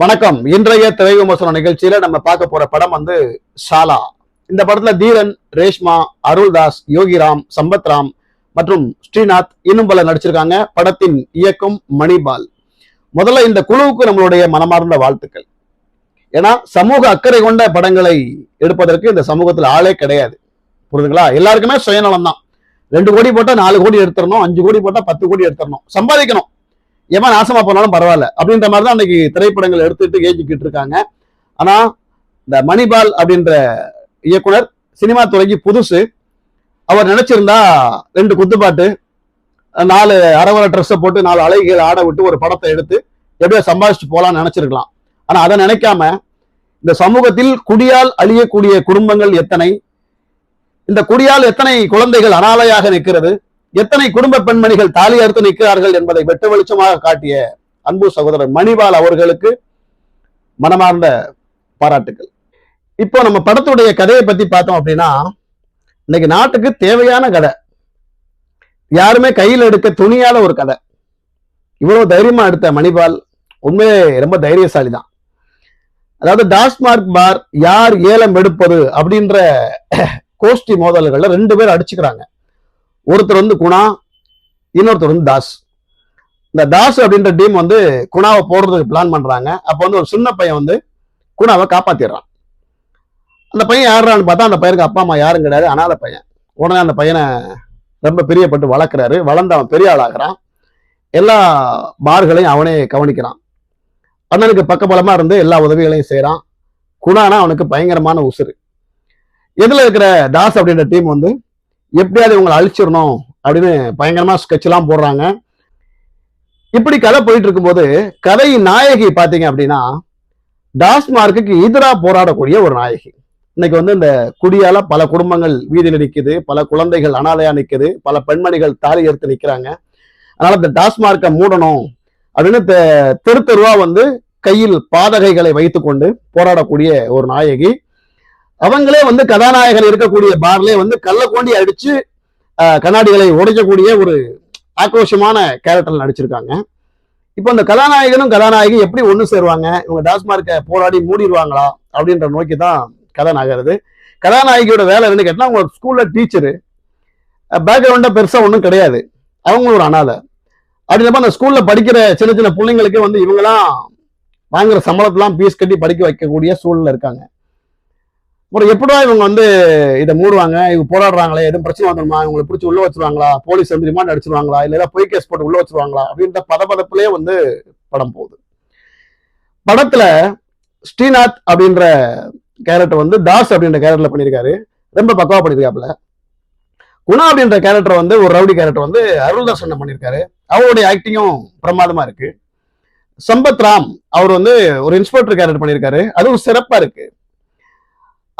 வணக்கம். இன்றைய திரை விமர்சன நிகழ்ச்சியில நம்ம பார்க்க போற படம் வந்து ஷாலா. இந்த படத்துல தீரன் ரேஷ்மா அருள்தாஸ் யோகிராம் சம்பத்ராம் மற்றும் ஸ்ரீநாத் இன்னும் பல நடிச்சிருக்காங்க. படத்தின் இயக்கம் மணிபால். முதல்ல இந்த குழுவுக்கு நம்மளுடைய மனமார்ந்த வாழ்த்துக்கள். ஏன்னா சமூக அக்கறை கொண்ட படங்களை எடுப்பதற்கு இந்த சமூகத்துல ஆளே கிடையாது. புரியுதுங்களா எல்லாருக்குமே சுயநலம் தான். ரெண்டு கோடி போட்டா நாலு கோடி எடுத்துடணும் அஞ்சு கோடி போட்டா பத்து கோடி எடுத்துடணும். சம்பாதிக்கணும். எவன் நாசமா போனாலும் பரவாயில்ல. அப்படின்ற மாதிரி தான் அன்னைக்கு திரைப்படங்கள் எடுத்துட்டு ஏஜிக்கிட்டு இருக்காங்க. ஆனா இந்த மணிபால் அப்படின்ற இயக்குனர் சினிமா துறைக்கு புதுசு. அவர் நினைச்சிருந்தா ரெண்டு குத்துப்பாட்டு நாலு அரவர ட்ரெஸ்ஸை போட்டு நாலு அழகிகள் ஆட விட்டு ஒரு படத்தை எடுத்து எப்படியோ சம்பாதிச்சு போலாம்னு நினைச்சிருக்கலாம். ஆனா அதை நினைக்காம இந்த சமூகத்தில் குடியால் அழியக்கூடிய குடும்பங்கள் எத்தனை? இந்த குடியால் எத்தனை குழந்தைகள் அனாதையாக நிற்கிறது? எத்தனை குடும்ப பெண்மணிகள் தாலி அறுத்து நிற்கிறார்கள் என்பதை வெட்ட வெளிச்சமாக காட்டிய அன்பு சகோதரர் மணிபால் அவர்களுக்கு மனமார்ந்த பாராட்டுகள் இப்போ நம்ம படத்துடைய கதையை பத்தி பார்த்தோம் அப்படின்னா இன்னைக்கு நாட்டுக்கு தேவையான கதை. யாருமே கையில் எடுக்க துணியால ஒரு கதை. இவ்வளவு தைரியமா எடுத்த மணிபால் உண்மையே ரொம்ப தைரியசாலி தான் அதாவது டாஸ்மார்க் பார் யார் ஏலம் எடுப்பது அப்படின்ற கோஷ்டி மோதல்கள்ல ரெண்டு பேர் அடிச்சுக்கிறாங்க. ஒருத்தர் வந்து குணா இன்னொருத்தர் வந்து தாஸ். இந்த தாஸ் அப்படின்ற டீம் வந்து குணாவை போடுறதுக்கு பிளான் பண்றாங்க. அப்போ வந்து ஒரு சின்ன பையன் வந்து குணாவை காப்பாத்திடுறான். அந்த பையன் யாருறான்னு பார்த்தா அந்த பையனுக்கு அப்பா அம்மா யாரும் கிடையாது அனாத பையன். உடனே அந்த பையனை ரொம்ப பிரியப்பட்டு வளர்க்குறாரு. வளர்ந்து அவன் பெரிய ஆளாகிறான். எல்லா பார்களையும் அவனே கவனிக்கிறான். அண்ணனுக்கு பக்கபலமாக இருந்து எல்லா உதவிகளையும் செய்கிறான் குணானா அவனுக்கு பயங்கரமான உசுறு. எதில் இருக்கிற தாஸ் அப்படின்ற டீம் வந்து எப்படியாவது இவங்களை அழிச்சிடணும் அப்படின்னு பயங்கரமா ஸ்கெட்ச் எல்லாம் போடுறாங்க. இப்படி கதை போயிட்டு இருக்கும்போது கதை நாயகி பாத்தீங்க அப்படின்னா டாஸ்மார்க்குக்கு எதிராக போராடக்கூடிய ஒரு நாயகி. இன்னைக்கு வந்து இந்த குடியால பல குடும்பங்கள் வீதியில் நிக்குது பல குழந்தைகள் அனாதையா நிக்குது பல பெண்மணிகள் தாலி எடுத்து நிக்கிறாங்க. அதனால இந்த டாஸ்மார்க்கை மூடணும் அப்படின்னு தெ- தெரு தெருவா வந்து கையில் பாதகைகளை வைத்துக்கொண்டு போராடக்கூடிய ஒரு நாயகி. அவங்களே வந்து கதாநாயகன் இருக்கக்கூடிய பார்லே வந்து கள்ள கோண்டி அடிச்சு கண்ணாடிகளை உடைக்கக்கூடிய ஒரு ஆக்ரோஷமான கேரக்டர் நடிச்சிருக்காங்க. இப்போ இந்த கதாநாயகனும் கதாநாயகி எப்படி ஒன்று சேருவாங்க? இவங்க டாஸ்மார்க்கை போராடி மூடிடுவாங்களா? அப்படின்ற நோக்கி தான் கதை நகருது. கதாநாயகியோட வேலை என்னன்னு கேட்டால் அவங்க ஸ்கூல்ல டீச்சரு பேக்ரவுண்டாக பெருசாக ஒன்றும் கிடையாது. அவங்களும் ஒரு அனாதை. அப்படின்றப்ப அந்த ஸ்கூல்ல படிக்கிற சின்ன சின்ன பிள்ளைங்களுக்கு வந்து இவங்கெல்லாம் வாங்குற சம்பளத்தெல்லாம் ஃபீஸ் கட்டி படிக்க வைக்கக்கூடிய சூழ்நிலை இருக்காங்க. அப்புறம் எப்படா இவங்க வந்து இதை மூடுவாங்க? இவங்க போராடுறாங்களே எதுவும் பிரச்சனை வந்துடுமா இவங்களை பிடிச்சி உள்ள வச்சிருவாங்களா? போலீஸ் வந்து ரிமாண்ட் அடிச்சிருவாங்களா? இல்ல ஏதாவது பொய் கேஸ் போட்டு உள்ள வச்சிருவாங்களா? அப்படின்ற பதப்பதப்புலேயே வந்து படம் போகுது. படத்துல ஸ்ரீநாத் அப்படின்ற கேரக்டர் வந்து தாஸ் அப்படின்ற கேரக்டர்ல பண்ணியிருக்காரு. ரொம்ப பக்கவா பண்ணியிருக்காப்புல. குணா அப்படின்ற கேரக்டர் வந்து ஒரு ரவுடி கேரக்டர் வந்து அருள்தாஸ் பண்ணியிருக்காரு. அவருடைய ஆக்டிங்கும் பிரமாதமா இருக்கு. சம்பத் ராம் அவர் வந்து ஒரு இன்ஸ்பெக்டர் கேரக்டர் பண்ணியிருக்காரு. அதுவும் சிறப்பா இருக்கு.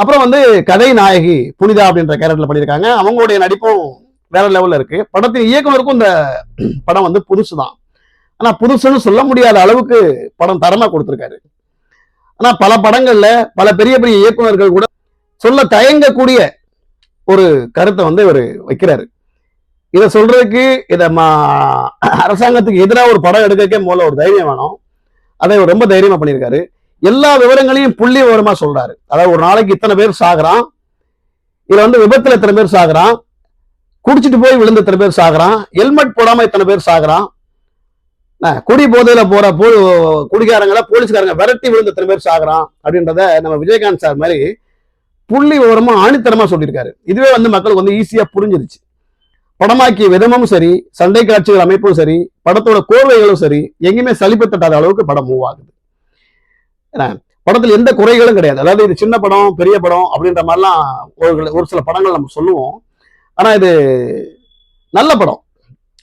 அப்புறம் வந்து கதை நாயகி புனிதா அப்படின்ற கேரக்டர்ல பண்ணியிருக்காங்க. அவங்களுடைய நடிப்பும் வேற லெவல்ல இருக்கு. படத்தின் இயக்குனருக்கும் இந்த படம் வந்து புதுசு தான் ஆனா புதுசுன்னு சொல்ல முடியாத அளவுக்கு படம் தரமா கொடுத்திருக்காரு. ஆனா பல படங்கள்ல பல பெரிய பெரிய இயக்குனர்கள் கூட சொல்ல தயங்கக்கூடிய ஒரு கருத்தை வந்து இவர் வைக்கிறாரு. இதை சொல்றதுக்கு இதை மா- அரசாங்கத்துக்கு எதிராக ஒரு படம் எடுக்கக்கே மூலம் ஒரு தைரியம் வேணும். அதை இவர் ரொம்ப தைரியமா பண்ணியிருக்காரு. எல்லா விவரங்களையும் புள்ளி விவரமா சொல்றாரு. அதாவது ஒரு நாளைக்கு இத்தனை பேர் சாகுறான். இதுல வந்து விபத்துல இத்தனை பேர் சாகுறான். குடிச்சிட்டு போய் விழுந்து இத்தனை பேர் சாகுறான். ஹெல்மெட் போடாம இத்தனை பேர் சாகுறான். குடி போதையில போற போ குடிகாரங்களை போலீஸ்காரங்க விரட்டி விழுந்து இத்தனை பேர் சாகுறான் அப்படின்றத நம்ம விஜயகாந்த் சார் மாதிரி புள்ளி விவரமா ஆணித்தரமா சொல்லியிருக்காரு. இதுவே வந்து மக்களுக்கு வந்து ஈஸியா புரிஞ்சிருச்சு. படமாக்கிய விதமும் சரி சண்டை காட்சிகள் அமைப்பும் சரி படத்தோட கோர்வைகளும் சரி எங்கேயுமே சளிப்பு தட்டாத அளவுக்கு படம் மூவ் ஆகுது. ஏன்னா, படத்தில் எந்த குறைகளும் கிடையாது. அதாவது இது சின்ன படம் பெரிய படம் அப்படின்ற மாதிரிலாம் ஒரு ஒரு சில படங்கள் நம்ம சொல்லுவோம். ஆனால் இது நல்ல படம்.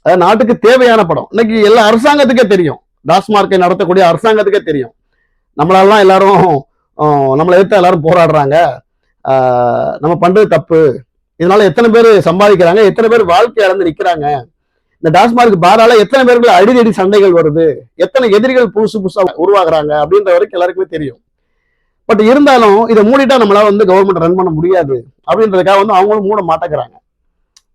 அதாவது நாட்டுக்கு தேவையான படம். இன்னைக்கு எல்லா அரசாங்கத்துக்கே தெரியும். டாஸ்மார்க்கை நடத்தக்கூடிய அரசாங்கத்துக்கே தெரியும். நம்மளாலாம் எல்லாரும் நம்மளை எதிர்த்து எல்லாரும் போராடுறாங்க. நம்ம பண்றது தப்பு. இதனால எத்தனை பேர் சம்பாதிக்கிறாங்க? எத்தனை பேர் வாழ்க்கை இழந்து நிற்கிறாங்க இந்த டாஸ்மார்க் பாரால எத்தனை பேருக்கு அடிதடி சண்டைகள் வருது? எத்தனை எதிரிகள் புதுசு புதுசா உருவாகுறாங்க அப்படின்ற வரைக்கும் எல்லாருக்குமே தெரியும். பட் இருந்தாலும் இதை மூடிட்டா நம்மளால வந்து கவர்மெண்ட் ரன் பண்ண முடியாது அப்படின்றதுக்காக வந்து அவங்களும் மூட மாட்டேங்கிறாங்க.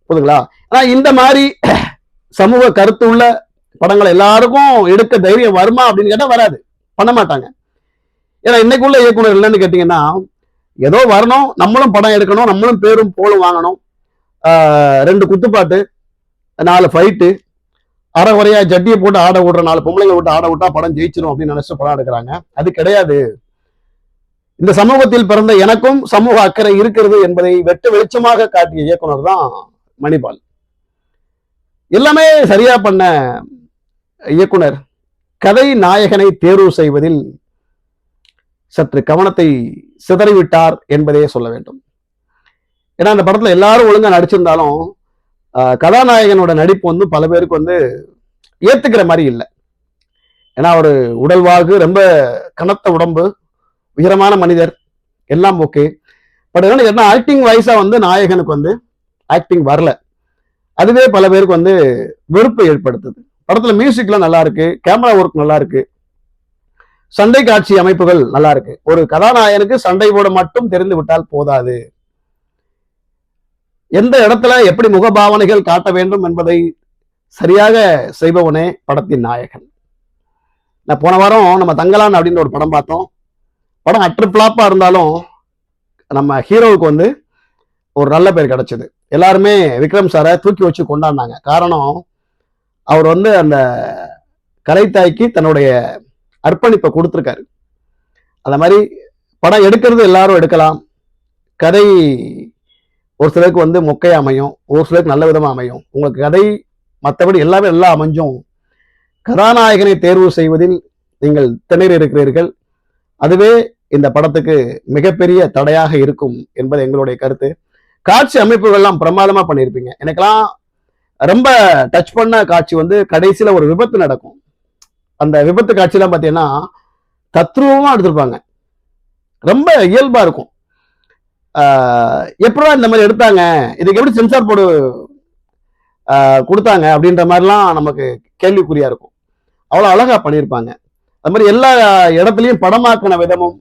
புரியுதுங்களா? ஆனா இந்த மாதிரி சமூக கருத்து உள்ள படங்களை எல்லாருக்கும் எடுக்க தைரியம் வருமா அப்படின்னு கேட்டா வராது. பண்ண மாட்டாங்க. ஏன்னா இன்னைக்குள்ள இயக்குனர் இல்லைன்னு கேட்டீங்கன்னா ஏதோ வரணும் நம்மளும் படம் எடுக்கணும் நம்மளும் பேரும் போலும் வாங்கணும். ஆஹ் ரெண்டு குத்துப்பாட்டு நாலு ஃபைட்டு அரை குறையா ஜட்டியை போட்டு ஆட விடுற நாலு பொம்பளைங்க விட்டு ஆட விட்டா படம் ஜெயிச்சிடும் அப்படின்னு நினைச்சு படம் எடுக்கிறாங்க. அது கிடையாது. இந்த சமூகத்தில் பிறந்த எனக்கும் சமூக அக்கறை இருக்கிறது என்பதை வெட்டு வெளிச்சமாக காட்டிய இயக்குனர் தான் மணிபால். எல்லாமே சரியா பண்ண இயக்குனர். கதை நாயகனை தேர்வு செய்வதில் சற்று கவனத்தை சிதறிவிட்டார் என்பதே சொல்ல வேண்டும். ஏன்னா அந்த படத்துல எல்லாரும் ஒழுங்கா நடிச்சிருந்தாலும் கதாநாயகனோட நடிப்பு வந்து பல பேருக்கு வந்து ஏத்துக்கிற மாதிரி இல்லை. ஏன்னா ஒரு உடல்வாகு ரொம்ப கனத்த உடம்பு உயரமான மனிதர் எல்லாம் ஓகே பட் என்ன என்ன ஆக்டிங் வைஸா வந்து நாயகனுக்கு வந்து ஆக்டிங் வரல. அதுவே பல பேருக்கு வந்து வெறுப்பை ஏற்படுத்துது. படத்துல மியூசிக்லாம் நல்லா இருக்கு கேமரா ஒர்க் நல்லா இருக்கு. சண்டை காட்சி அமைப்புகள் நல்லா இருக்கு. ஒரு கதாநாயகனுக்கு சண்டை போட மட்டும் தெரிந்து விட்டால் போதாது. எந்த இடத்துல எப்படி முகபாவனைகள் காட்ட வேண்டும் என்பதை சரியாக செய்பவனே படத்தின் நாயகன். நான் போன வாரம் நம்ம தங்கலான் அப்படின்ற ஒரு படம் பார்த்தோம். படம் அற்று பிளாப்பா இருந்தாலும் நம்ம ஹீரோவுக்கு வந்து ஒரு நல்ல பேர் கிடைச்சது. எல்லாருமே விக்ரம் சாரை தூக்கி வச்சு கொண்டாடினாங்க. காரணம் அவர் வந்து அந்த கலைத்தாய்க்கு தன்னுடைய அர்ப்பணிப்பை கொடுத்துருக்காரு. அந்த மாதிரி படம் எடுக்கிறது எல்லாரும் எடுக்கலாம். கதை ஒரு சிலருக்கு வந்து மொக்கையா அமையும் ஒரு சிலருக்கு நல்ல விதமாக அமையும். உங்களுக்கு கதை மற்றபடி எல்லாமே நல்லா அமைஞ்சும். கதாநாயகனை தேர்வு செய்வதில் நீங்கள் திணறி இருக்கிறீர்கள். அதுவே இந்த படத்துக்கு மிகப்பெரிய தடையாக இருக்கும் என்பது எங்களுடைய கருத்து. காட்சி அமைப்புகள்லாம் பிரமாதமாக பண்ணியிருப்பீங்க. எனக்கெல்லாம் ரொம்ப டச் பண்ண காட்சி வந்து கடைசியில் ஒரு விபத்து நடக்கும். அந்த விபத்து காட்சியெல்லாம் பார்த்தீங்கன்னா தத்ரூபமாக எடுத்திருப்பாங்க. ரொம்ப இயல்பாக இருக்கும். எப்படா இந்த மாதிரி எடுத்தாங்க? இதுக்கு எப்படி சென்சார் போர்டு ஆஹ் கொடுத்தாங்க அப்படின்ற மாதிரிலாம் நமக்கு கேள்விக்குறியா இருக்கும். அவ்வளோ அழகா பண்ணியிருப்பாங்க. அது மாதிரி எல்லா இடத்துலையும் படமாக்கின விதமும்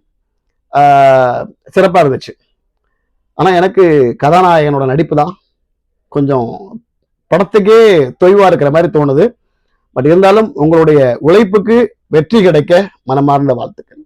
ஆஹ் இருந்துச்சு. ஆனா எனக்கு கதாநாயகனோட நடிப்பு தான் கொஞ்சம் படத்துக்கே தொய்வாக இருக்கிற மாதிரி தோணுது. பட் இருந்தாலும் உங்களுடைய உழைப்புக்கு வெற்றி கிடைக்க மனமார்ந்த வாழ்த்துக்கள்.